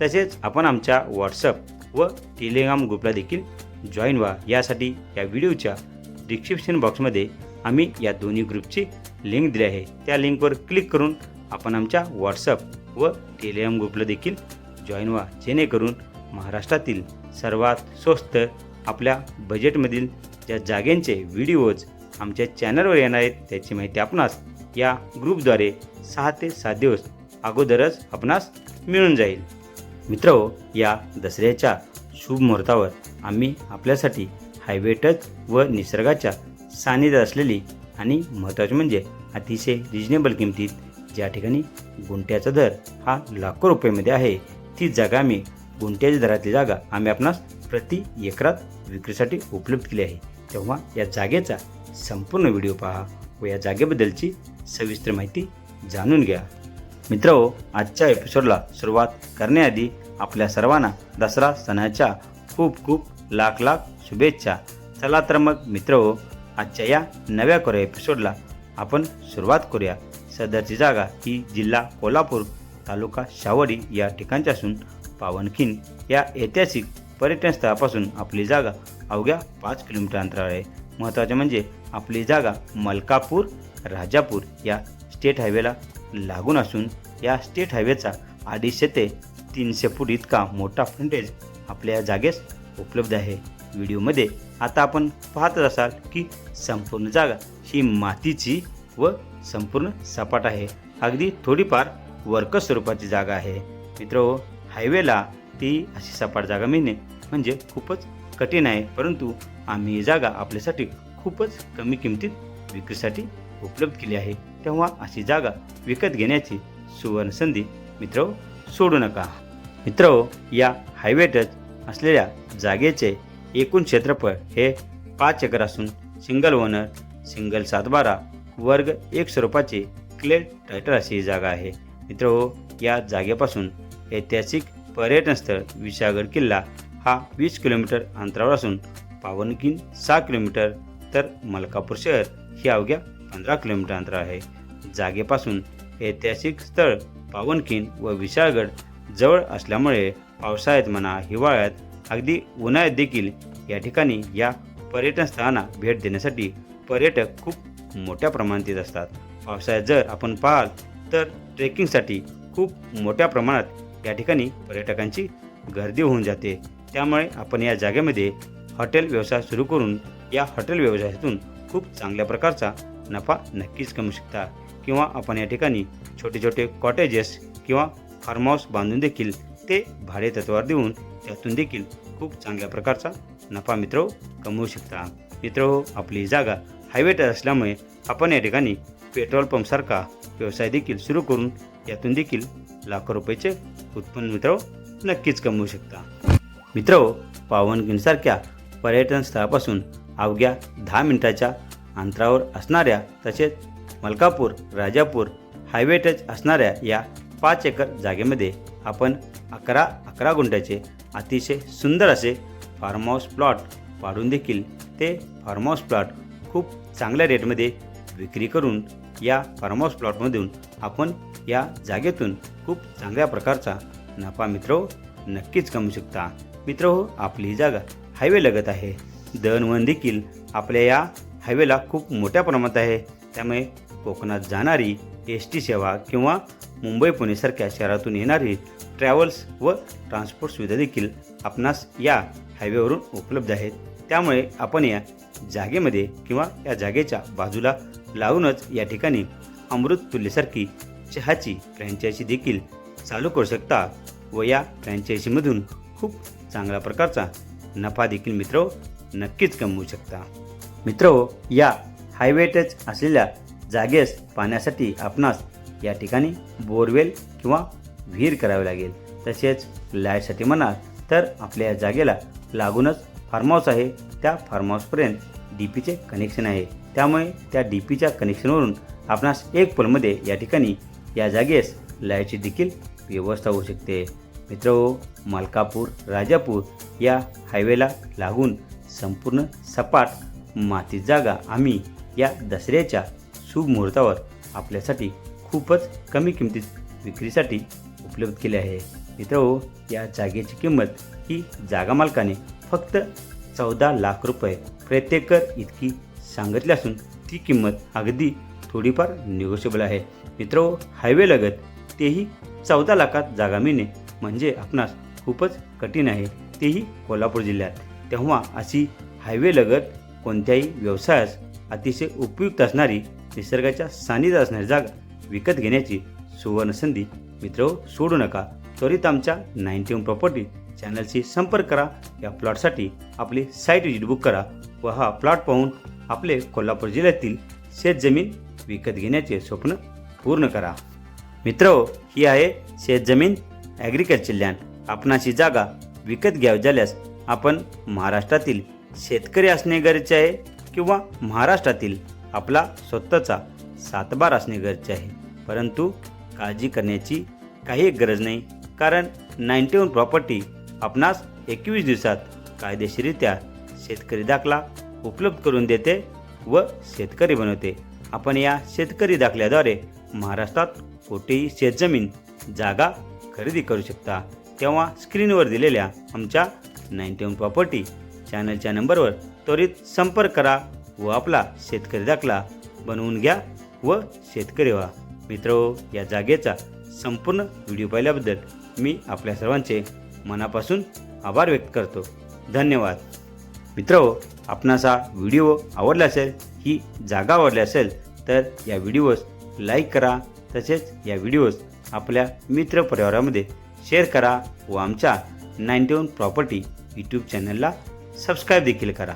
तसेच आपण आमच्या व्हॉट्सअप व टेलिग्राम ग्रुपला देखील जॉईन व्हा. यासाठी या व्हिडिओच्या डिस्क्रिप्शन बॉक्समध्ये आम्ही या दोन्ही ग्रुपची लिंक दिली आहे. त्या लिंकवर क्लिक करून आपण आमच्या व्हॉट्सअप व टेलिग्राम ग्रुपला देखील जॉईन व्हा. जेणेकरून महाराष्ट्रातील सर्वात स्वस्त आपल्या बजेटमधील ज्या जागेंचे व्हिडिओज आमच्या चॅनलवर येणार आहेत त्याची माहिती आपणास या ग्रुपद्वारे सहा ते सात दिवस अगोदरच आपणास मिळून जाईल. मित्र हो, या दसऱ्याच्या शुभ मुहूर्तावर आम्ही आपल्यासाठी हायवे टच व निसर्गाच्या सानिध्यात असलेली आणि महत्त्वाचे म्हणजे अतिशय रिजनेबल किमतीत ज्या ठिकाणी गुंट्याचा दर हा लाखो रुपयामध्ये आहे ती जागा आम्ही गुंट्याच्या दरातली जागा आम्ही आपणास प्रति एकरात विक्रीसाठी उपलब्ध केली आहे. तेव्हा या जागेचा संपूर्ण व्हिडिओ पहा व या जागेबद्दलची सविस्तर माहिती जाणून घ्या. मित्र हो, आजच्या एपिसोडला सुरुवात करण्याआधी आपल्या सर्वांना दसरा सणाच्या खूप खूप लाख लाख शुभेच्छा. चला तर मग मित्र हो, आजच्या या नव्या कोऱ्या एपिसोडला आपण सुरुवात करूया. सदरची जागा ही जिल्हा कोल्हापूर तालुका शावडी या ठिकाणची असून पावनखिन या ऐतिहासिक पर्यटन स्थळापासून आपली जागा अवघ्या पाच किलोमीटर अंतरावर आहे. महत्त्वाचे म्हणजे आपली जागा मलकापूर राजापूर या स्टेट हायवेला लागून असून या स्टेट हायवेचा अडीचशे ते तीनशे फूट इतका मोठा फ्रंटेज आपल्या या जागेस उपलब्ध आहे. व्हिडिओमध्ये आता आपण पाहतच असाल की संपूर्ण जागा ही मातीची व संपूर्ण सपाट आहे. अगदी थोडीफार वर्क स्वरूपाची जागा आहे. मित्र हो, हायवेला ती अशी सपाट जागा मिळणे म्हणजे खूपच कठीण आहे. परंतु आम्ही ही जागा आपल्यासाठी खूपच कमी किमतीत विक्रीसाठी उपलब्ध केली आहे तेव्हा अशी जागा विकत घेण्याची सुवर्ण संधी मित्र सोडू नका. मित्र या हायवे टच असलेल्या जागेचे एकूण क्षेत्रफळ हे पाच एकर असून सिंगल ओनर सिंगल सातबारा वर्ग एक स्वरूपाचे क्लेड टायटर अशी ही जागा आहे. मित्र या जागेपासून ऐतिहासिक पर्यटनस्थळ विशागड किल्ला हा वीस किलोमीटर अंतरावर असून पावनकिन सहा किलोमीटर तर मलकापूर शहर ही अवघ्या पंधरा किलोमीटर अंतर आहे. जागेपासून ऐतिहासिक स्थळ पावनखिंड व विशाळगड जवळ असल्यामुळे पावसाळ्यात म्हणा हिवाळ्यात अगदी उन्हाळ्यात देखील या ठिकाणी या पर्यटन स्थळांना भेट देण्यासाठी पर्यटक खूप मोठ्या प्रमाणात येत असतात. पावसाळ्यात जर आपण पाहाल तर ट्रेकिंगसाठी खूप मोठ्या प्रमाणात या ठिकाणी पर्यटकांची गर्दी होऊन जाते. त्यामुळे आपण या जागेमध्ये हॉटेल व्यवसाय सुरू करून या हॉटेल व्यवसायातून खूप चांगल्या प्रकारचा नफा नक्कीच कमवू शकता. किंवा आपण या ठिकाणी छोटे छोटे कॉटेजेस किंवा फार्म हाऊस बांधून देखील ते भाडे तत्वावर देऊन त्यातून देखील खूप चांगल्या प्रकारचा नफा मित्र हो, कमवू शकता. मित्र हो, आपली जागा हायवे असल्यामुळे आपण या ठिकाणी पेट्रोल पंपसारखा व्यवसाय देखील सुरू करून यातून देखील लाखो रुपयाचे उत्पन्न मित्र हो, नक्कीच कमवू शकता. मित्र पावनगिरीसारख्या पर्यटन स्थळापासून अवघ्या दहा मिनिटाच्या अंतरावर असणाऱ्या तसेच मलकापूर राजापूर हायवे टच असणाऱ्या या पाच एकर जागेमध्ये आपण अकरा अकरा गुंठ्याचे अतिशय सुंदर असे फार्म हाऊस प्लॉट पाडून देखील ते फार्म हाऊस प्लॉट खूप चांगल्या रेटमध्ये विक्री करून या फार्म हाऊस प्लॉटमधून आपण या जागेतून खूप चांगल्या प्रकारचा नफा मित्र हो, नक्कीच कमवू शकता. मित्र हो आपली ही जागा हायवे लगत आहे. दळणवळण देखील आपल्या या हायवेला खूप मोठ्या प्रमाणात आहे. त्यामुळे कोकणात जाणारी एस टी सेवा किंवा मुंबई पुणेसारख्या शहरातून येणारी ट्रॅव्हल्स व ट्रान्सपोर्ट सुविधा देखील आपणास या हायवेवरून उपलब्ध आहेत. त्यामुळे आपण या जागेमध्ये किंवा या जागेच्या बाजूला लावूनच या ठिकाणी अमृत तुल्यसारखी चहाची फ्रँचायझी देखील चालू करू शकता व या फ्रँचायझीमधून खूप चांगल्या प्रकारचा नफा देखील मित्र हो, नक्कीच कमवू शकता. मित्र या हायवे टच असलेल्या जागेस पाण्यासाठी आपणास या ठिकाणी बोरवेल किंवा विहीर करावे लागेल. तसेच लाईटसाठी म्हणाल तर आपल्या या जागेला लागूनच फार्म हाऊस आहे. त्या फार्म हाऊसपर्यंत डी पीचे कनेक्शन आहे. त्यामुळे त्या डी पीच्या कनेक्शनवरून आपणास एक पोलमध्ये या ठिकाणी या जागेस लाईटची देखील व्यवस्था होऊ शकते. मित्र मलकापूर राजापूर या हायवेला लागून संपूर्ण सपाट माती जागा. आम्ही या दसऱ्याच्या शुभ मुहूर्तावर आपल्यासाठी खूपच कमी किमतीत विक्रीसाठी उपलब्ध केले आहे. मित्र हो, या जागेची किंमत ही जागा मालकाने फक्त चौदा लाख रुपये प्रत्येक इतकी सांगितली असून ती किंमत अगदी थोडीफार निगोशिएबल आहे. मित्र हो, हायवे लगत तेही चौदा लाखात जागा मिळणे म्हणजे आपणास खूपच कठीण आहे. तेही कोल्हापूर जिल्ह्यात. तेव्हा अशी हायवे लगत कोणत्याही व्यवसायास अतिशय उपयुक्त असणारी निसर्गाच्या सानिध्यात असणारी जागा विकत घेण्याची सुवर्ण संधी मित्र सोडू नका. त्वरित आमच्या नाईन्टी वन प्रॉपर्टी चॅनलशी संपर्क करा. या प्लॉटसाठी आपली साईट विजिट बुक करा व हा प्लॉट पाहून आपले कोल्हापूर जिल्ह्यातील शेतजमीन विकत घेण्याचे स्वप्न पूर्ण करा. मित्र ही आहे शेतजमीन ॲग्रिकल्चर लँड. आपणाची जागा विकत घ्यावी झाल्यास आपण महाराष्ट्रातील शेतकरी असणे गरजेचे आहे किंवा महाराष्ट्रातील आपला स्वतःचा सातबार असणे गरजेचे आहे. परंतु काळजी करण्याची काही गरज नाही. कारण नाईन्टी वन प्रॉपर्टी आपणास एकवीस दिवसात कायदेशीररित्या शेतकरी दाखला उपलब्ध करून देते व शेतकरी बनवते. आपण या शेतकरी दाखल्याद्वारे महाराष्ट्रात कोठेही शेतजमीन जागा खरेदी करू शकता. तेव्हा स्क्रीनवर दिलेल्या आमच्या नाईन्टी वन प्रॉपर्टी चॅनलच्या नंबरवर त्वरित संपर्क करा व आपला शेतकरी दाखला बनवून घ्या व शेतकरी व्हा. मित्र या जागेचा संपूर्ण व्हिडिओ पाहिल्याबद्दल मी आपल्या सर्वांचे मनापासून आभार व्यक्त करतो. धन्यवाद. मित्र आपणास हा व्हिडिओ आवडला असेल ही जागा आवडली असेल तर या व्हिडिओस लाईक करा तसेच या व्हिडिओज आपल्या मित्रपरिवारामध्ये शेअर करा व आमच्या नाईन्टी वन प्रॉपर्टी यूट्यूब चॅनलला सबस्क्राईब देखील करा.